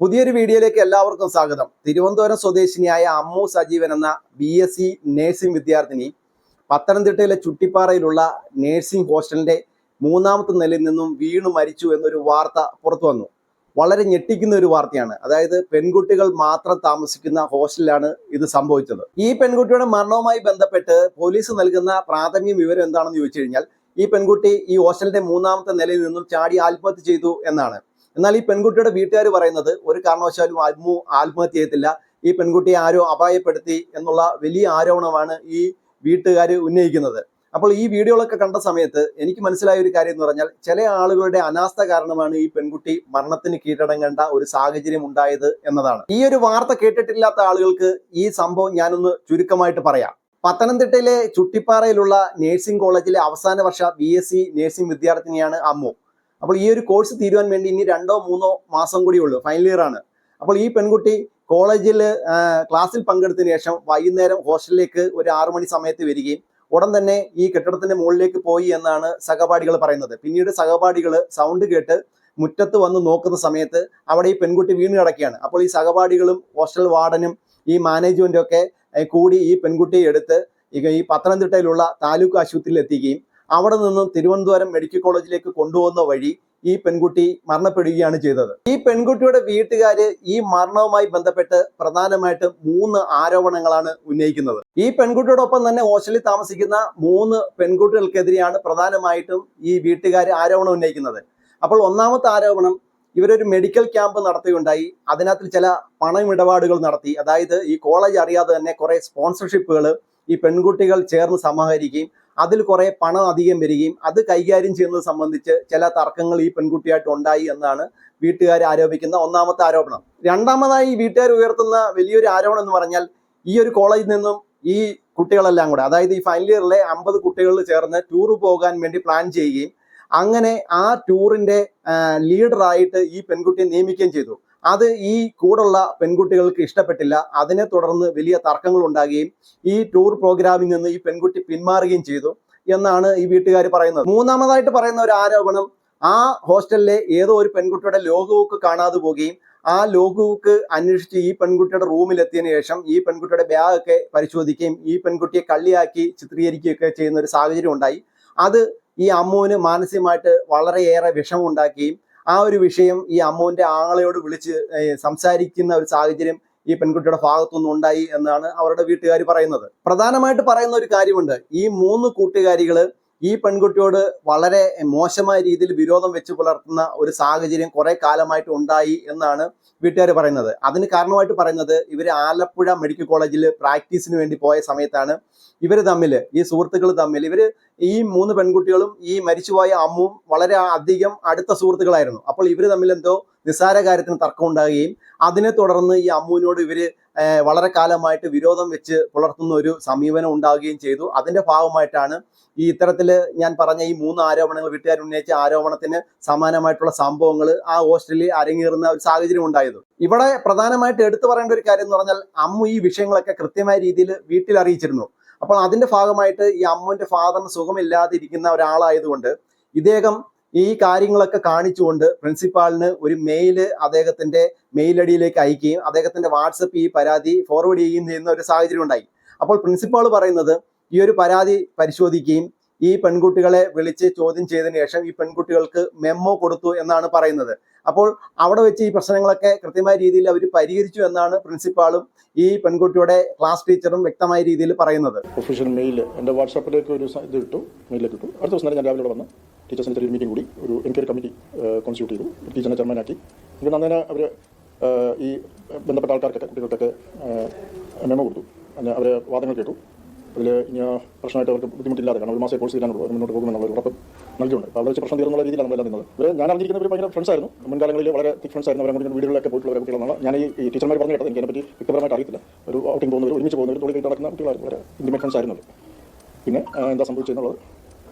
പുതിയൊരു വീഡിയോയിലേക്ക് എല്ലാവർക്കും സ്വാഗതം. തിരുവനന്തപുരം സ്വദേശിനിയായ അമ്മു സജീവൻ എന്ന ബി എസ് സി നേഴ്സിംഗ് വിദ്യാർത്ഥിനി പത്തനംതിട്ടയിലെ ചുട്ടിപ്പാറയിലുള്ള നേഴ്സിംഗ് ഹോസ്റ്റലിന്റെ മൂന്നാമത്തെ നിലയിൽ നിന്നും വീണു മരിച്ചു എന്നൊരു വാർത്ത പുറത്തു വന്നു. വളരെ ഞെട്ടിക്കുന്ന ഒരു വാർത്തയാണ്. അതായത് പെൺകുട്ടികൾ മാത്രം താമസിക്കുന്ന ഹോസ്റ്റലിലാണ് ഇത് സംഭവിച്ചത്. ഈ പെൺകുട്ടിയുടെ മരണവുമായി ബന്ധപ്പെട്ട് പോലീസ് നൽകുന്ന പ്രാഥമിക വിവരം എന്താണെന്ന് ചോദിച്ചു കഴിഞ്ഞാൽ ഈ പെൺകുട്ടി ഈ ഹോസ്റ്റലിന്റെ മൂന്നാമത്തെ നിലയിൽ നിന്നും ചാടി ആത്മഹത്യ ചെയ്തു എന്നാണ്. എന്നാൽ ഈ പെൺകുട്ടിയുടെ വീട്ടുകാർ പറയുന്നത് ഒരു കാരണവശാലും ആത്മു ആത്മഹത്യ ചെയ്യത്തില്ല. ഈ പെൺകുട്ടിയെ ആരോ അപായപ്പെടുത്തി എന്നുള്ള വലിയ ആരോപണമാണ് ഈ വീട്ടുകാർ ഉന്നയിക്കുന്നത്. അപ്പോൾ ഈ വീഡിയോകളൊക്കെ കണ്ട സമയത്ത് എനിക്ക് മനസ്സിലായ ഒരു കാര്യം എന്ന് പറഞ്ഞാൽ ചില ആളുകളുടെ അനാസ്ഥ കാരണമാണ് ഈ പെൺകുട്ടി മരണത്തിന് കീഴടങ്ങേണ്ട ഒരു സാഹചര്യം ഉണ്ടായത് എന്നതാണ്. ഈ ഒരു വാർത്ത കേട്ടിട്ടില്ലാത്ത ആളുകൾക്ക് ഈ സംഭവം ഞാനൊന്ന് ചുരുക്കമായിട്ട് പറയാം. പത്തനംതിട്ടയിലെ ചുട്ടിപ്പാറയിലുള്ള നേഴ്സിംഗ് കോളേജിലെ അവസാന വർഷ ബി എസ് സി നേഴ്സിംഗ് വിദ്യാർത്ഥിനിയാണ് അമ്മു. അപ്പോൾ ഈ ഒരു കോഴ്സ് തീരുവാൻ വേണ്ടി ഇനി രണ്ടോ മൂന്നോ മാസം കൂടി ഉള്ളൂ ഫൈനൽ ഇയർ ആണ്. അപ്പോൾ ഈ പെൺകുട്ടി കോളേജിൽ ക്ലാസ്സിൽ പങ്കെടുത്തതിന് ശേഷം വൈകുന്നേരം ഹോസ്റ്റലിലേക്ക് ഒരു ആറു മണി സമയത്ത് വരികയും ഉടൻ തന്നെ ഈ കെട്ടിടത്തിന്റെ മുകളിലേക്ക് പോയി എന്നാണ് സഹപാഠികൾ പറയുന്നത്. പിന്നീട് സഹപാഠികൾ സൗണ്ട് കേട്ട് മുറ്റത്ത് വന്ന് നോക്കുന്ന സമയത്ത് അവിടെ ഈ പെൺകുട്ടി വീണ് കിടക്കുകയാണ്. അപ്പോൾ ഈ സഹപാഠികളും ഹോസ്റ്റൽ വാർഡനും ഈ മാനേജ്മെന്റും ഒക്കെ കൂടി ഈ പെൺകുട്ടിയെ എടുത്ത് ഈ- പത്തനംതിട്ടയിലുള്ള താലൂക്ക് ആശുപത്രിയിൽ എത്തിക്കുകയും അവിടെ നിന്നും തിരുവനന്തപുരം മെഡിക്കൽ കോളേജിലേക്ക് കൊണ്ടുപോകുന്ന വഴി ഈ പെൺകുട്ടി മരണപ്പെടുകയാണ് ചെയ്തത്. ഈ പെൺകുട്ടിയുടെ വീട്ടുകാര് ഈ മരണവുമായി ബന്ധപ്പെട്ട് പ്രധാനമായിട്ടും മൂന്ന് ആരോപണങ്ങളാണ് ഉന്നയിക്കുന്നത്. ഈ പെൺകുട്ടിയോടൊപ്പം തന്നെ ഹോസ്റ്റലിൽ താമസിക്കുന്ന മൂന്ന് പെൺകുട്ടികൾക്കെതിരെയാണ് പ്രധാനമായിട്ടും ഈ വീട്ടുകാർ ആരോപണം ഉന്നയിക്കുന്നത്. അപ്പോൾ ഒന്നാമത്തെ ആരോപണം ഇവരൊരു മെഡിക്കൽ ക്യാമ്പ് നടത്തുകയുണ്ടായി. അതിനകത്ത് ചില പണമിടപാടുകൾ നടത്തി. അതായത് ഈ കോളേജ് അറിയാതെ തന്നെ കുറെ സ്പോൺസർഷിപ്പുകൾ ഈ പെൺകുട്ടികൾ ചേർന്ന് സമാഹരിക്കുകയും അതിൽ കുറെ പണം അധികം വരികയും അത് കൈകാര്യം ചെയ്യുന്നത് സംബന്ധിച്ച് ചില തർക്കങ്ങൾ ഈ പെൺകുട്ടിയായിട്ട് ഉണ്ടായി എന്നാണ് വീട്ടുകാർ ആരോപിക്കുന്ന ഒന്നാമത്തെ ആരോപണം. രണ്ടാമതായി വീട്ടുകാർ ഉയർത്തുന്ന വലിയൊരു ആരോപണം എന്ന് പറഞ്ഞാൽ ഈ ഒരു കോളേജിൽ നിന്നും ഈ കുട്ടികളെല്ലാം കൂടെ അതായത് ഈ ഫൈനൽ ഇയറിലെ അമ്പത് കുട്ടികൾ ചേർന്ന് ടൂർ പോകാൻ വേണ്ടി പ്ലാൻ ചെയ്യുകയും അങ്ങനെ ആ ടൂറിന്റെ ലീഡറായിട്ട് ഈ പെൺകുട്ടിയെ നിയമിക്കുകയും ചെയ്തു. അത് ഈ കൂടുള്ള പെൺകുട്ടികൾക്ക് ഇഷ്ടപ്പെട്ടില്ല. അതിനെ തുടർന്ന് വലിയ തർക്കങ്ങൾ ഉണ്ടാകുകയും ഈ ടൂർ പ്രോഗ്രാമിൽ നിന്ന് ഈ പെൺകുട്ടി പിന്മാറുകയും ചെയ്തു എന്നാണ് ഈ വീട്ടുകാർ പറയുന്നത്. മൂന്നാമതായിട്ട് പറയുന്ന ഒരു ആരോപണം ആ ഹോസ്റ്റലിലെ ഏതോ ഒരു പെൺകുട്ടിയുടെ ലോകവുക്ക് കാണാതെ പോവുകയും ആ ലോകവുക്ക് അന്വേഷിച്ച് ഈ പെൺകുട്ടിയുടെ റൂമിൽ എത്തിയതിനു ശേഷം ഈ പെൺകുട്ടിയുടെ ബാഗ് ഒക്കെ പരിശോധിക്കുകയും ഈ പെൺകുട്ടിയെ കള്ളിയാക്കി ചിത്രീകരിക്കുകയൊക്കെ ചെയ്യുന്ന ഒരു സാഹചര്യം ഉണ്ടായി. അത് ഈ അമ്മുവിന് മാനസികമായിട്ട് വളരെയേറെ വിഷമം ഉണ്ടാക്കുകയും ആ ഒരു വിഷയം ഈ അമ്മുവിന്റെ ആങ്ങളയോട് വിളിച്ച് സംസാരിക്കുന്ന ഒരു സാഹചര്യം ഈ പെൺകുട്ടിയുടെ ഭാഗത്തുനിന്ന് ഉണ്ടായി എന്നാണ് അവരുടെ വീട്ടുകാർ പറയുന്നത്. പ്രധാനമായിട്ട് പറയുന്ന ഒരു കാര്യമുണ്ട്. ഈ മൂന്ന് കൂട്ടുകാരികൾ ഈ പെൺകുട്ടിയോട് വളരെ മോശമായ രീതിയിൽ വിരോധം വെച്ച് പുലർത്തുന്ന ഒരു സാഹചര്യം കുറെ കാലമായിട്ട് ഉണ്ടായി എന്നാണ് വീട്ടുകാർ പറയുന്നത്. അതിന് കാരണമായിട്ട് പറയുന്നത് ഇവർ ആലപ്പുഴ മെഡിക്കൽ കോളേജിൽ പ്രാക്ടീസിന് വേണ്ടി പോയ സമയത്താണ് ഇവർ തമ്മിൽ ഈ സുഹൃത്തുക്കൾ തമ്മിൽ. ഇവർ ഈ മൂന്ന് പെൺകുട്ടികളും ഈ മരിച്ചുപോയ അമ്മുവും വളരെ അധികം അടുത്ത സുഹൃത്തുക്കളായിരുന്നു. അപ്പോൾ ഇവർ തമ്മിൽ എന്തോ നിസ്സാര കാര്യത്തിന് തർക്കം ഉണ്ടാകുകയും അതിനെ തുടർന്ന് ഈ അമ്മുവിനോട് ഇവർ വളരെ കാലമായിട്ട് വിരോധം വെച്ച് പുലർത്തുന്ന ഒരു സമീപനം ഉണ്ടാവുകയും ചെയ്തു. അതിന്റെ ഭാഗമായിട്ടാണ് ഈ ഇത്തരത്തിൽ ഞാൻ പറഞ്ഞ ഈ മൂന്ന് ആരോപണങ്ങൾ വീട്ടുകാർ ഉന്നയിച്ച ആരോപണത്തിന് സമാനമായിട്ടുള്ള സംഭവങ്ങൾ ആ ഹോസ്റ്റലിൽ അരങ്ങേറുന്ന ഒരു സാഹചര്യം ഉണ്ടായത്. ഇവിടെ പ്രധാനമായിട്ട് എടുത്തു പറയേണ്ട ഒരു കാര്യം എന്ന് പറഞ്ഞാൽ അമ്മു ഈ വിഷയങ്ങളൊക്കെ കൃത്യമായ രീതിയിൽ വീട്ടിൽ അറിയിച്ചിരുന്നു. അപ്പോൾ അതിന്റെ ഭാഗമായിട്ട് ഈ അമ്മുവിന്റെ ഫാദറിന് സുഖമില്ലാതിരിക്കുന്ന ഒരാളായതുകൊണ്ട് ഇദ്ദേഹം ഈ കാര്യങ്ങളൊക്കെ കാണിച്ചുകൊണ്ട് പ്രിൻസിപ്പാളിന് ഒരു മെയിൽ അദ്ദേഹത്തിന്റെ മെയിൽ അടിയിലേക്ക് അയക്കുകയും അദ്ദേഹത്തിന്റെ വാട്സപ്പ് ഈ പരാതി ഫോർവേഡ് ചെയ്യുകയും ചെയ്യുന്ന ഒരു സാഹചര്യം ഉണ്ടായി. അപ്പോൾ പ്രിൻസിപ്പാൾ പറയുന്നത് ഈ ഒരു പരാതി പരിശോധിക്കുകയും ഈ പെൺകുട്ടികളെ വിളിച്ച് ചോദ്യം ചെയ്തതിന് ശേഷം ഈ പെൺകുട്ടികൾക്ക് മെമ്മോ കൊടുത്തു എന്നാണ് പറയുന്നത്. അപ്പോൾ അവിടെ വെച്ച് ഈ പ്രശ്നങ്ങളൊക്കെ കൃത്യമായ രീതിയിൽ അവർ പരിഹരിച്ചു എന്നാണ് പ്രിൻസിപ്പാളും ഈ പെൺകുട്ടിയുടെ ക്ലാസ് ടീച്ചറും വ്യക്തമായ രീതിയിൽ പറയുന്നത്. ഒഫീഷ്യൽ മെയിൽ എന്റെ വാട്സാപ്പിലേക്ക് ഒരു ഇത് കിട്ടും. മെയിലിലേക്ക് കിട്ടും. അടുത്ത ദിവസം ഞാൻ രാവിലെ വന്ന ടീച്ചേഴ്സിന്റെ ചെറിയ മീറ്റിംഗ് കൂടി ഒരു എൻക്വയറി കമ്മിറ്റി കോൺസ്റ്റിറ്റ്യൂട്ട് ചെയ്തു. ടീച്ചറിനെ ചെയർമാനാക്കി ഇവിടെ അന്നേരം അവർ ഈ ബന്ധപ്പെട്ട ആൾക്കാർക്കൊക്കെ കുട്ടികൾക്കൊക്കെ മെമ്മോ കൊടുത്തു. അവരെ വാദങ്ങൾ കേട്ടു. അതിൽ ഇനി ആ പ്രശ്നമായിട്ട് അവർക്ക് ബുദ്ധിമുട്ടില്ലാതെ കാരണം ഒരു മാസം കോഴ്സ് ചെയ്യാനുള്ളൂ അത് മുന്നോട്ട് പോകുമെന്നുള്ള ഒരു ഉറപ്പ് നൽകിയുണ്ട് അപ്പോൾ അവിടെ വെച്ച് പ്രശ്നം തീർന്നുള്ള രീതിയിലാണ് നമ്മളെല്ലാം നിന്നത്. ഇവർ ഞാൻ അറിഞ്ഞിരിക്കുന്നവർ ഭയങ്കര ഫ്രണ്ട്സ് ആയിരുന്നു. മുൻകാലങ്ങളിൽ വളരെ തിക് ഫ്രണ്ട്സ് ആയിരുന്നു. അവരെ വീടുകളിലൊക്കെ പോയിട്ടുള്ള കുട്ടികളാണ്. ഞാൻ ഈ ടീച്ചർമാർ പറഞ്ഞു കേട്ടത് എനിക്ക് അതിനെപ്പറ്റി വ്യക്തിപരമായിട്ട് അറിയത്തില്ല. ഒരു ഔട്ടിംഗ് പോകുന്നവർ ഒരുമിച്ച് പോകുന്നവർ തൊഴിൽ നടക്കുന്ന കുട്ടികളായിരുന്നു വളരെ ഇന്റിമേറ്റ് ഫ്രണ്ട്സ് ആയിരുന്നു പിന്നെ എന്താ സംഭവിച്ചെന്നുള്ളത്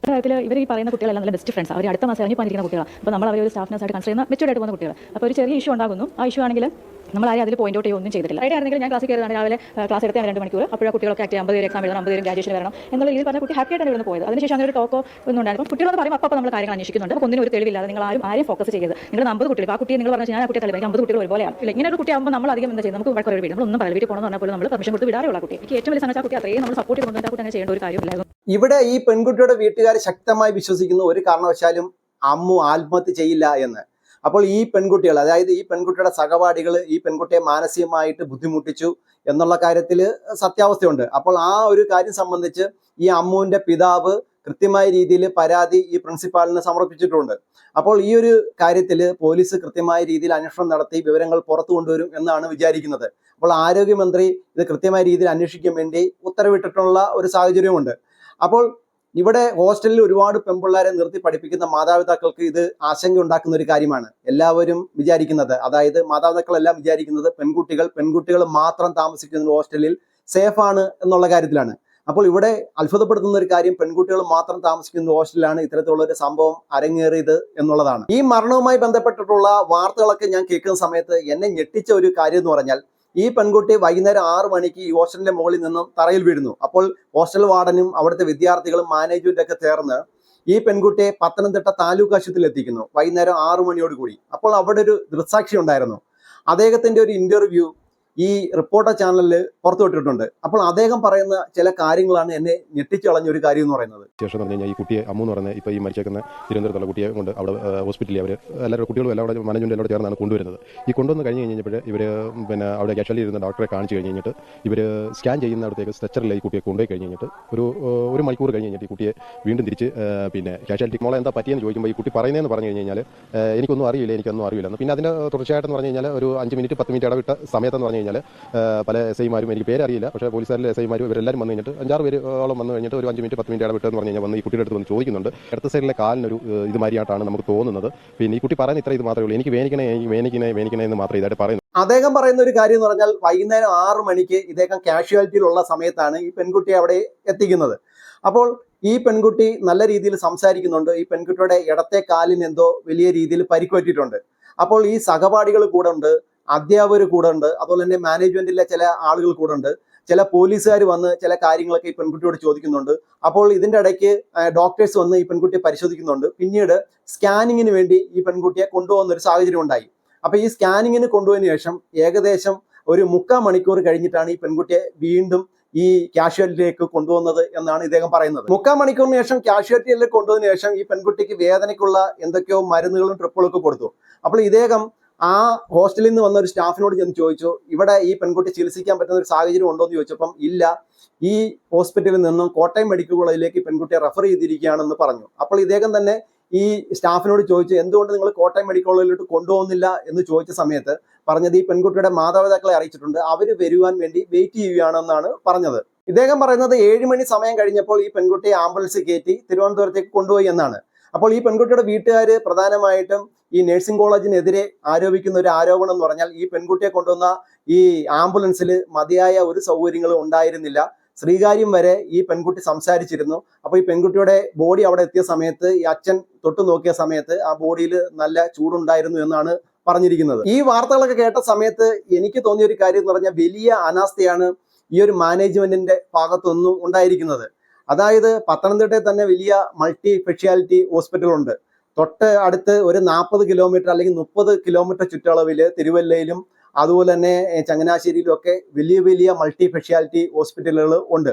കാര്യത്തിൽ ഇവർ ഈ പറയുന്ന കുട്ടികളെല്ലാം നല്ല ബെസ്റ്റ് ഫ്രണ്ട്സ് അവർ അടുത്ത മാസം ഇറങ്ങി പോയിരിക്കുന്ന കുട്ടികളാണ് അപ്പോൾ നമ്മൾ അവർ ഒരു സ്റ്റാഫ് നഴ്സായിട്ട് കൺസിഡർ ചെയ്യുന്ന മെച്ചൂർഡ് ആയിട്ട് പോകുന്ന കുട്ടികൾ അപ്പോൾ ഒരു ചെറിയ ഇഷ്യൂ ഉണ്ടാകുന്നു. ആ ഇഷ്യൂ ആണെങ്കിൽ നമ്മൾ ആരും അതിൽ പോയിന്റ് ഔട്ട് ഒന്നും ചെയ്തിട്ടില്ല. ഫ്രൈഡേ ആണെങ്കിൽ ഞാൻ ക്ലാസ് കയറുകയാണ് രാവിലെ ക്ലാസ് എടുത്ത് രണ്ട് മണിക്കൂർ. അപ്പോഴാണ് കുട്ടികളൊക്കെ ആക്ട് അമ്പത് പേര് എക്സാം എഴുതണം അമ്പത് പേര് ഗ്രാജുവേഷൻ വരണം എന്നുള്ള രീതിയിൽ പറഞ്ഞ കുട്ടി ഹാപ്പി ആയിട്ട് ഇവിടുന്ന് പോയത്. അതിനുശേഷം അങ്ങനെ ഒരു ടോക്കോ ഒന്നും ഉണ്ടായിരുന്നു കുട്ടികളോട് പറയുമ്പോൾ അപ്പോൾ നമ്മൾ കാര്യങ്ങൾ അന്വേഷിക്കുന്നുണ്ട്. അപ്പോൾ ഒന്നിനും ഒരു തെളിവില്ലാതെ നിങ്ങൾ ആരും ആരും ഫോക്കസ് ചെയ്ത് നിങ്ങൾ അമ്പത് കുട്ടികൾ ആ കുട്ടിയെ നിങ്ങൾ പറഞ്ഞാൽ ഞാൻ ആ കുട്ടിയെ തലവേക്ക് അമ്പത് കുട്ടികൾ ഒരുപോലെയാണ്. ഇങ്ങനെ ഒരു കുട്ടിയാകുമ്പോൾ നമ്മൾ അധികം എന്താ ചെയ്യുന്നത്? നമുക്ക് വളരെ വീട് നമ്മൾ ഒന്നും വീട്ടിൽ പോകണമെന്ന് പറഞ്ഞാൽ പോലും നമ്മൾ പെർമിഷൻ കൊടുത്ത് വിടാറുള്ള കുട്ടി എനിക്ക് ഏറ്റവും വലിയ സംബന്ധിച്ച കുട്ടി അത്രയും നമ്മൾ സപ്പോർട്ട് ചെയ്തുകൊണ്ട് ആ കുട്ടി അങ്ങനെ ചെയ്യേണ്ട ഒരു കാര്യമില്ലായിരുന്നു ഇവിടെ ഈ പെൺകുട്ടിയുടെ വീട്ടുകാർ ശക്തമായി വിശ്വസിക്കുന്ന ഒരു കാരണവശാലും അമ്മു ആത്മഹത്യ ചെയ്യില്ല എന്ന്. അപ്പോൾ ഈ പെൺകുട്ടികൾ അതായത് ഈ പെൺകുട്ടിയുടെ സഹപാഠികൾ ഈ പെൺകുട്ടിയെ മാനസികമായിട്ട് ബുദ്ധിമുട്ടിച്ചു എന്നുള്ള കാര്യത്തിൽ സത്യാവസ്ഥയുണ്ട്. അപ്പോൾ ആ ഒരു കാര്യം സംബന്ധിച്ച് ഈ അമ്മുവിന്റെ പിതാവ് കൃത്യമായ രീതിയിൽ പരാതി ഈ പ്രിൻസിപ്പാളിന് സമർപ്പിച്ചിട്ടുണ്ട്. അപ്പോൾ ഈ ഒരു കാര്യത്തിൽ പോലീസ് കൃത്യമായ രീതിയിൽ അന്വേഷണം നടത്തി വിവരങ്ങൾ പുറത്തു കൊണ്ടുവരും എന്നാണ് വിചാരിക്കുന്നത്. അപ്പോൾ ആരോഗ്യമന്ത്രി ഇത് കൃത്യമായ രീതിയിൽ അന്വേഷിക്കാൻ വേണ്ടി ഉത്തരവിട്ടിട്ടുള്ള ഒരു സാഹചര്യമുണ്ട് അപ്പോൾ ഇവിടെ ഹോസ്റ്റലിൽ ഒരുപാട് പെൺപിള്ളേരെ നിർത്തി പഠിപ്പിക്കുന്ന മാതാപിതാക്കൾക്ക് ഇത് ആശങ്ക ഉണ്ടാക്കുന്ന ഒരു കാര്യമാണ്. എല്ലാവരും വിചാരിക്കുന്നത് അതായത് മാതാപിതാക്കളെല്ലാം വിചാരിക്കുന്നത് പെൺകുട്ടികൾ പെൺകുട്ടികൾ മാത്രം താമസിക്കുന്ന ഹോസ്റ്റലിൽ സേഫ് ആണ് എന്നുള്ള കാര്യത്തിലാണ്. അപ്പോൾ ഇവിടെ അത്ഭുതപ്പെടുത്തുന്ന ഒരു കാര്യം പെൺകുട്ടികൾ മാത്രം താമസിക്കുന്ന ഹോസ്റ്റലിലാണ് ഇത്തരത്തിലുള്ള ഒരു സംഭവം അരങ്ങേറിയത് എന്നുള്ളതാണ്. ഈ മരണവുമായി ബന്ധപ്പെട്ടിട്ടുള്ള വാർത്തകളൊക്കെ ഞാൻ കേൾക്കുന്ന സമയത്ത് എന്നെ ഞെട്ടിച്ച ഒരു കാര്യം എന്ന് പറഞ്ഞാൽ ഈ പെൺകുട്ടി വൈകുന്നേരം ആറു മണിക്ക് ഈ ഹോസ്റ്റലിന്റെ മുകളിൽ നിന്നും തറയിൽ വീഴുന്നു. അപ്പോൾ ഹോസ്റ്റൽ വാർഡനും അവിടുത്തെ വിദ്യാർത്ഥികളും മാനേജ്മെന്റ് ഒക്കെ ചേർന്ന് ഈ പെൺകുട്ടിയെ പത്തനംതിട്ട താലൂക്ക് ആശുപത്രിയിൽ എത്തിക്കുന്നു. വൈകുന്നേരം ആറു മണിയോട് കൂടി അപ്പോൾ അവിടെ ഒരു ദൃക്സാക്ഷി ഉണ്ടായിരുന്നു. അദ്ദേഹത്തിന്റെ ഒരു ഇന്റർവ്യൂ ഈ റിപ്പോർട്ടർ ചാനലിൽ പുറത്തുവിട്ടിട്ടുണ്ട് അപ്പോൾ അദ്ദേഹം പറയുന്ന ചില കാര്യങ്ങളാണ് എന്നെ ഞെട്ടിച്ചു കളഞ്ഞ ഒരു കാര്യം എന്ന് പറയുന്നത്. ശേഷം പറഞ്ഞു കഴിഞ്ഞാൽ ഈ കുട്ടിയെ അമ്മു എന്ന് പറഞ്ഞ ഇപ്പോൾ ഈ മരിച്ചേക്കുന്ന തിരുവനന്തപുരത്തുള്ള കുട്ടിയെ കൊണ്ട് അവിടെ ഹോസ്പിറ്റലിൽ അവർ എല്ലാവരും കുട്ടികളും എല്ലാം അവിടെ മാനേജ്മെന്റ് എല്ലാം ചേർന്നാണ് കൊണ്ടുവരുന്നത്. ഈ കൊണ്ടുവന്ന് കഴിഞ്ഞ് കഴിഞ്ഞപ്പോൾ ഇവർ പിന്നെ അവിടെ കാഷ്വാലിറ്റി ഇരുന്ന ഡോക്ടറെ കാണിച്ച് കഴിഞ്ഞ് കഴിഞ്ഞിട്ട് ഇവർ സ്കാൻ ചെയ്യുന്നിടത്തേക്ക് സ്ട്രെച്ചറിൽ ഈ കുട്ടിയെ കൊണ്ടുപോയി കഴിഞ്ഞ് കഴിഞ്ഞിട്ട് ഒരു ഒരു മണിക്കൂർ കഴിഞ്ഞ് കഴിഞ്ഞിട്ട് ഈ കുട്ടിയെ വീണ്ടും തിരിച്ച് പിന്നെ കാഷ്വാലിറ്റി മോളെ എന്താ പറ്റിയെന്ന് ചോദിക്കുമ്പോൾ ഈ കുട്ടി പറയുന്നതെന്ന് പറഞ്ഞു കഴിഞ്ഞ് കഴിഞ്ഞാൽ എനിക്കൊന്നും അറിയില്ല എനിക്കൊന്നും അറിയില്ല. പിന്നെ അതിന്റെ തുടർച്ചയായിട്ടെന്ന് പറഞ്ഞു കഴിഞ്ഞാൽ ഒരു അഞ്ച് മിനിറ്റ് പത്ത് മിനിറ്റ് ഇടവിട്ട സമയത്തെന്ന് പറഞ്ഞു കഴിഞ്ഞാൽ പല എസ് ഐമാരും എനിക്ക് പേരറിയില്ല പക്ഷേ പോലീസുകാരിലെ എസ് ഐമാരും ഇവരെല്ലാവരും വന്നു കഴിഞ്ഞിട്ട് അഞ്ചാറ് പേരോളം വന്നു കഴിഞ്ഞിട്ട് ഒരു അഞ്ച് മിനിറ്റ് പത്ത് മിനിറ്റ് ഇടപെട്ടെന്ന് പറഞ്ഞു കഴിഞ്ഞാൽ വന്ന് ഈ കുട്ടിയുടെ അടുത്ത് വന്ന് ചോദിക്കുന്നുണ്ട്. ഇടത്ത സൈഡിലെ കാലിനൊരു ഇതുമാരിയായിട്ടാണ് നമുക്ക് തോന്നുന്നത്. പിന്നെ ഈ കുട്ടി പറയുന്ന ഇത്ര ഇത് മാത്രമേ ഉള്ളൂ. എനിക്ക് വേനിക്കണേ എനിക്ക് വേനിക്കണേ വേനിക്കണേ എന്ന് മാത്രമേ ഇതായിട്ട് പറയുന്നു അദ്ദേഹം പറയുന്ന ഒരു കാര്യം എന്ന് പറഞ്ഞാൽ വൈകുന്നേരം ആറു മണിക്ക് ഇദ്ദേഹം കാഷ്വാലിറ്റിയിലുള്ള സമയത്താണ് ഈ പെൺകുട്ടി അവിടെ എത്തിക്കുന്നത്. അപ്പോൾ ഈ പെൺകുട്ടി നല്ല രീതിയിൽ സംസാരിക്കുന്നുണ്ട്. ഈ പെൺകുട്ടിയുടെ ഇടത്തെ കാലിന് എന്തോ വലിയ രീതിയിൽ പരിക്കേറ്റിട്ടുണ്ട് അപ്പോൾ ഈ സഹപാഠികൾ കൂടെ ഉണ്ട്. അധ്യാപകർ കൂടെ ഉണ്ട് അതുപോലെ തന്നെ മാനേജ്മെന്റിലെ ചില ആളുകൾ കൂടെ ഉണ്ട് ചില പോലീസുകാർ വന്ന് ചില കാര്യങ്ങളൊക്കെ ഈ പെൺകുട്ടിയോട് ചോദിക്കുന്നുണ്ട്. അപ്പോൾ ഇതിന്റെ ഇടയ്ക്ക് ഡോക്ടേഴ്സ് വന്ന് ഈ പെൺകുട്ടിയെ പരിശോധിക്കുന്നുണ്ട്. പിന്നീട് സ്കാനിങ്ങിന് വേണ്ടി ഈ പെൺകുട്ടിയെ കൊണ്ടുപോകുന്ന ഒരു സാഹചര്യം ഉണ്ടായി. അപ്പൊ ഈ സ്കാനിങ്ങിന് കൊണ്ടുപോയതിനു ശേഷം ഏകദേശം ഒരു മുക്കാൽ മണിക്കൂർ കഴിഞ്ഞിട്ടാണ് ഈ പെൺകുട്ടിയെ വീണ്ടും ഈ കാഷ്വാലിറ്റിയിലേക്ക് കൊണ്ടുവന്നത് എന്നാണ് ഇദ്ദേഹം പറയുന്നത്. മുക്കാൽ മണിക്കൂറിന് ശേഷം കാഷ്വാലിറ്റിയിലേക്ക് കൊണ്ടുവന്നതിന് ശേഷം ഈ പെൺകുട്ടിക്ക് വേദനയ്ക്കുള്ള എന്തൊക്കെയോ മരുന്നുകളും ട്രിപ്പുകളൊക്കെ കൊടുത്തു. അപ്പോൾ ഇദ്ദേഹം ആ ഹോസ്റ്റലിൽ നിന്ന് വന്ന ഒരു സ്റ്റാഫിനോട് ചെന്ന് ചോദിച്ചു ഇവിടെ ഈ പെൺകുട്ടി ചികിത്സിക്കാൻ പറ്റുന്ന ഒരു സാഹചര്യം ഉണ്ടോ? എന്ന് ചോദിച്ചപ്പം ഇല്ല. ഈ ഹോസ്പിറ്റലിൽ നിന്നും കോട്ടയം മെഡിക്കൽ കോളേജിലേക്ക് പെൺകുട്ടിയെ റെഫർ ചെയ്തിരിക്കുകയാണെന്ന് പറഞ്ഞു. അപ്പോൾ ഇദ്ദേഹം തന്നെ ഈ സ്റ്റാഫിനോട് ചോദിച്ചു എന്തുകൊണ്ട് നിങ്ങൾ കോട്ടയം മെഡിക്കൽ കോളേജിലോട്ട് കൊണ്ടുപോകുന്നില്ല? എന്ന് ചോദിച്ച സമയത്ത് പറഞ്ഞത് ഈ പെൺകുട്ടിയുടെ മാതാപിതാക്കളെ അറിയിച്ചിട്ടുണ്ട്. അവർ വരുവാൻ വേണ്ടി വെയിറ്റ് ചെയ്യുകയാണെന്നാണ് പറഞ്ഞത്. ഇദ്ദേഹം പറയുന്നത് ഏഴ് മണി സമയം കഴിഞ്ഞപ്പോൾ ഈ പെൺകുട്ടിയെ ആംബുലൻസ് കയറ്റി തിരുവനന്തപുരത്തേക്ക് കൊണ്ടുപോയി എന്നാണ്. അപ്പോൾ ഈ പെൺകുട്ടിയുടെ വീട്ടുകാർ പ്രധാനമായിട്ടും ഈ നഴ്സിംഗ് കോളേജിനെതിരെ ആരോപിക്കുന്ന ഒരു ആരോപണം എന്ന് പറഞ്ഞാൽ ഈ പെൺകുട്ടിയെ കൊണ്ടുവന്ന ഈ ആംബുലൻസിൽ മതിയായ ഒരു സൗകര്യങ്ങളും ഉണ്ടായിരുന്നില്ല. ശ്രീകാര്യം വരെ ഈ പെൺകുട്ടി സംസാരിച്ചിരുന്നു. അപ്പോൾ ഈ പെൺകുട്ടിയുടെ ബോഡി അവിടെ എത്തിയ സമയത്ത് ഈ അച്ഛൻ തൊട്ടു നോക്കിയ സമയത്ത് ആ ബോഡിയിൽ നല്ല ചൂടുണ്ടായിരുന്നു എന്നാണ് പറഞ്ഞിരിക്കുന്നത്. ഈ വാർത്തകളൊക്കെ കേട്ട സമയത്ത് എനിക്ക് തോന്നിയ ഒരു കാര്യം എന്ന് പറഞ്ഞാൽ വലിയ അനാസ്ഥയാണ് ഈ ഒരു മാനേജ്മെന്റിന്റെ ഭാഗത്തൊന്നും ഉണ്ടായിരിക്കുന്നത്. അതായത് പത്തനംതിട്ടയിൽ തന്നെ വലിയ മൾട്ടി സ്പെഷ്യാലിറ്റി ഹോസ്പിറ്റൽ ഉണ്ട്. തൊട്ട് അടുത്ത് ഒരു നാൽപ്പത് കിലോമീറ്റർ അല്ലെങ്കിൽ മുപ്പത് കിലോമീറ്റർ ചുറ്റളവിൽ തിരുവല്ലയിലും അതുപോലെ തന്നെ ചങ്ങനാശ്ശേരിയിലും ഒക്കെ വലിയ വലിയ മൾട്ടി സ്പെഷ്യാലിറ്റി ഹോസ്പിറ്റലുകൾ ഉണ്ട്.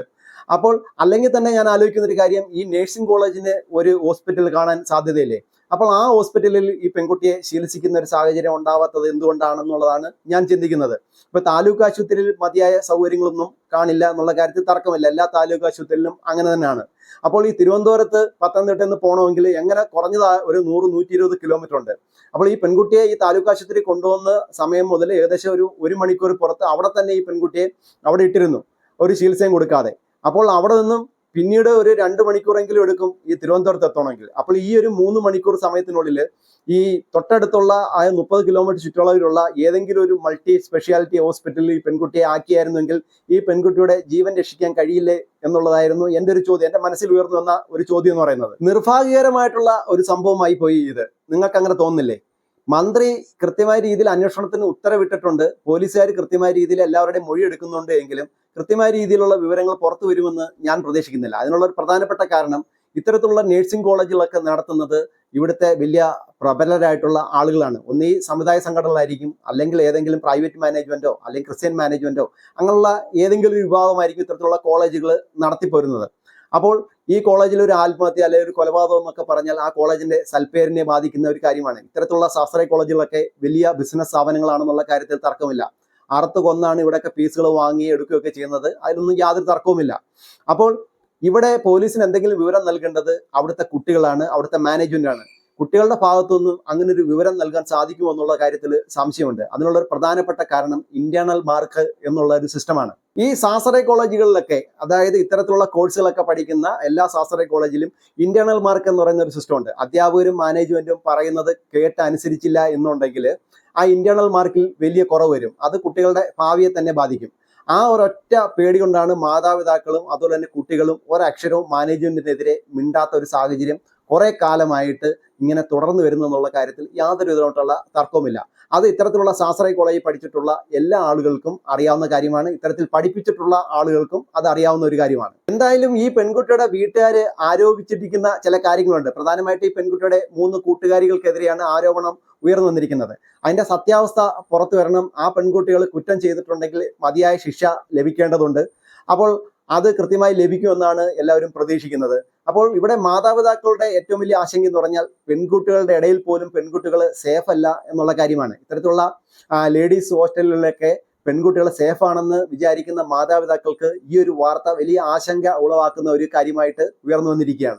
അപ്പോൾ അല്ലെങ്കിൽ തന്നെ ഞാൻ ആലോചിക്കുന്ന ഒരു കാര്യം ഈ നഴ്സിംഗ് കോളേജിന് ഒരു ഹോസ്പിറ്റൽ കാണാൻ സാധ്യതയില്ലേ? അപ്പോൾ ആ ഹോസ്പിറ്റലിൽ ഈ പെൺകുട്ടിയെ ചികിത്സിക്കുന്ന ഒരു സാഹചര്യം ഉണ്ടാവാത്തത് എന്തുകൊണ്ടാണെന്നുള്ളതാണ് ഞാൻ ചിന്തിക്കുന്നത്. ഇപ്പൊ താലൂക്ക് ആശുപത്രിയിൽ മതിയായ സൗകര്യങ്ങളൊന്നും കാണില്ല എന്നുള്ള കാര്യത്തിൽ തർക്കമില്ല. എല്ലാ താലൂക്ക് ആശുപത്രിയിലും അങ്ങനെ തന്നെയാണ്. അപ്പോൾ ഈ തിരുവനന്തപുരത്ത് പത്തനംതിട്ടയിൽ നിന്ന് പോകണമെങ്കിൽ എങ്ങനെ കുറഞ്ഞത് ഒരു നൂറ് നൂറ്റി ഇരുപത് കിലോമീറ്റർ ഉണ്ട്. അപ്പോൾ ഈ പെൺകുട്ടിയെ ഈ താലൂക്ക് ആശുപത്രി കൊണ്ടുവന്ന സമയം മുതൽ ഏകദേശം ഒരു ഒരു മണിക്കൂർ പുറത്ത് അവിടെ തന്നെ ഈ പെൺകുട്ടിയെ അവിടെ ഇട്ടിരുന്നു. ഒരു ചികിത്സയും കൊടുക്കാതെ. അപ്പോൾ അവിടെ നിന്നും പിന്നീട് ഒരു രണ്ട് മണിക്കൂറെങ്കിലും എടുക്കും ഈ തിരുവനന്തപുരത്ത് എത്തണമെങ്കിൽ. അപ്പോൾ ഈ ഒരു മൂന്ന് മണിക്കൂർ സമയത്തിനുള്ളിൽ ഈ തൊട്ടടുത്തുള്ള ആ മുപ്പത് കിലോമീറ്റർ ചുറ്റളവിലുള്ള ഏതെങ്കിലും ഒരു മൾട്ടി സ്പെഷ്യാലിറ്റി ഹോസ്പിറ്റലിൽ ഈ പെൺകുട്ടിയെ ആക്കിയായിരുന്നെങ്കിൽ ഈ പെൺകുട്ടിയുടെ ജീവൻ രക്ഷിക്കാൻ കഴിയില്ലേ എന്നുള്ളതായിരുന്നു എന്റെ ഒരു ചോദ്യം. എന്റെ മനസ്സിൽ ഉയർന്നു വന്ന ഒരു ചോദ്യം എന്ന് പറയുന്നത്. നിർഭാഗ്യകരമായിട്ടുള്ള ഒരു സംഭവമായി പോയി ഇത്. നിങ്ങൾക്ക് അങ്ങനെ തോന്നുന്നില്ലേ? മന്ത്രി കൃത്യമായ രീതിയിൽ അന്വേഷണത്തിന് ഉത്തരവിട്ടിട്ടുണ്ട്. പോലീസുകാർ കൃത്യമായ രീതിയിൽ എല്ലാവരുടെയും മൊഴി എടുക്കുന്നുണ്ട് എങ്കിലും കൃത്യമായ രീതിയിലുള്ള വിവരങ്ങൾ പുറത്തു വരുമെന്ന് ഞാൻ പ്രതീക്ഷിക്കുന്നില്ല. അതിനുള്ള ഒരു പ്രധാനപ്പെട്ട കാരണം ഇത്തരത്തിലുള്ള നഴ്സിംഗ് കോളേജുകളൊക്കെ നടത്തുന്നത് ഇവിടുത്തെ വലിയ പ്രബലരായിട്ടുള്ള ആളുകളാണ്. ഒന്നീ സമുദായ സംഘടനകളായിരിക്കും അല്ലെങ്കിൽ ഏതെങ്കിലും പ്രൈവറ്റ് മാനേജ്മെന്റോ അല്ലെങ്കിൽ ക്രിസ്ത്യൻ മാനേജ്മെന്റോ അങ്ങനെയുള്ള ഏതെങ്കിലും വിഭാഗമായിരിക്കും ഇത്തരത്തിലുള്ള കോളേജുകൾ നടത്തിപ്പോരുന്നത്. അപ്പോൾ ഈ കോളേജിൽ ഒരു ആത്മഹത്യ അല്ലെങ്കിൽ ഒരു കൊലപാതകം എന്നൊക്കെ പറഞ്ഞാൽ ആ കോളേജിന്റെ സൽപ്പേരിനെ ബാധിക്കുന്ന ഒരു കാര്യമാണ്. ഇത്തരത്തിലുള്ള ശാസ്ത്രീയ കോളേജുകളൊക്കെ വലിയ ബിസിനസ് സ്ഥാപനങ്ങളാണെന്നുള്ള കാര്യത്തിൽ തർക്കമില്ല. അറുത്ത് കൊന്നാണ് ഇവിടെയൊക്കെ ഫീസുകൾ വാങ്ങി എടുക്കുകയൊക്കെ ചെയ്യുന്നത്. അതിലൊന്നും യാതൊരു തർക്കവുമില്ല. അപ്പോൾ ഇവിടെ പോലീസിന് എന്തെങ്കിലും വിവരം നൽകേണ്ടത് അവിടുത്തെ കുട്ടികളാണ് അവിടുത്തെ മാനേജ്മെന്റ് ആണ്. കുട്ടികളുടെ ഭാഗത്തുനിന്നും അങ്ങനെ ഒരു വിവരം നൽകാൻ സാധിക്കുമോ എന്നുള്ള കാര്യത്തിൽ സംശയമുണ്ട്. അതിനുള്ള ഒരു പ്രധാനപ്പെട്ട കാരണം ഇന്റേണൽ മാർക്ക് എന്നുള്ള ഒരു സിസ്റ്റമാണ് ഈ സാസറ കോളേജുകളിലൊക്കെ അതായത് ഇത്തരത്തിലുള്ള കോഴ്സുകളൊക്കെ പഠിക്കുന്ന എല്ലാ സാസറ കോളേജിലും ഇന്റേണൽ മാർക്ക് എന്ന് പറയുന്ന ഒരു സിസ്റ്റം ഉണ്ട്. അധ്യാപകരും മാനേജ്മെന്റും പറയുന്നത് കേട്ട് അനുസരിച്ചില്ല എന്നുണ്ടെങ്കിൽ ആ ഇന്റേണൽ മാർക്കിൽ വലിയ കുറവ് വരും. അത് കുട്ടികളുടെ ഭാവിയെ തന്നെ ബാധിക്കും. ആ ഒരൊറ്റ പേടി കൊണ്ടാണ് മാതാപിതാക്കളും അതുപോലെ തന്നെ കുട്ടികളും ഒരക്ഷരവും മാനേജ്മെന്റിനെതിരെ മിണ്ടാത്ത ഒരു സാഹചര്യം കുറെ കാലമായിട്ട് ഇങ്ങനെ തുടർന്നു വരുന്നു എന്നുള്ള കാര്യത്തിൽ യാതൊരു വിധമായിട്ടുള്ള തർക്കവുമില്ല. അത് ഇത്തരത്തിലുള്ള ശാസ്ത്രീയ കോളേജിൽ പഠിച്ചിട്ടുള്ള എല്ലാ ആളുകൾക്കും അറിയാവുന്ന കാര്യമാണ്. ഇത്തരത്തിൽ പഠിപ്പിച്ചിട്ടുള്ള ആളുകൾക്കും അത് അറിയാവുന്ന ഒരു കാര്യമാണ്. എന്തായാലും ഈ പെൺകുട്ടിയുടെ വീട്ടുകാർ ആരോപിച്ചിരിക്കുന്ന ചില കാര്യങ്ങളുണ്ട്. പ്രധാനമായിട്ട് ഈ പെൺകുട്ടിയുടെ മൂന്ന് കൂട്ടുകാരികൾക്കെതിരെയാണ് ആരോപണം ഉയർന്നു വന്നിരിക്കുന്നത്. അതിന്റെ സത്യാവസ്ഥ പുറത്തു വരണം. ആ പെൺകുട്ടികൾ കുറ്റം ചെയ്തിട്ടുണ്ടെങ്കിൽ മതിയായ ശിക്ഷ ലഭിക്കേണ്ടതുണ്ട്. അപ്പോൾ അത് കൃത്യമായി ലഭിക്കുമെന്നാണ് എല്ലാവരും പ്രതീക്ഷിക്കുന്നത്. അപ്പോൾ ഇവിടെ മാതാപിതാക്കളുടെ ഏറ്റവും വലിയ ആശങ്ക എന്ന് പറഞ്ഞാൽ പെൺകുട്ടികളുടെ ഇടയിൽ പോലും പെൺകുട്ടികൾ സേഫ് അല്ല എന്നുള്ള കാര്യമാണ്. ഇത്തരത്തിലുള്ള ലേഡീസ് ഹോസ്റ്റലുകളിലൊക്കെ പെൺകുട്ടികൾ സേഫ് ആണെന്ന് വിചാരിക്കുന്ന മാതാപിതാക്കൾക്ക് ഈ ഒരു വാർത്ത വലിയ ആശങ്ക ഉളവാക്കുന്ന ഒരു കാര്യമായിട്ട് ഉയർന്നു വന്നിരിക്കുകയാണ്.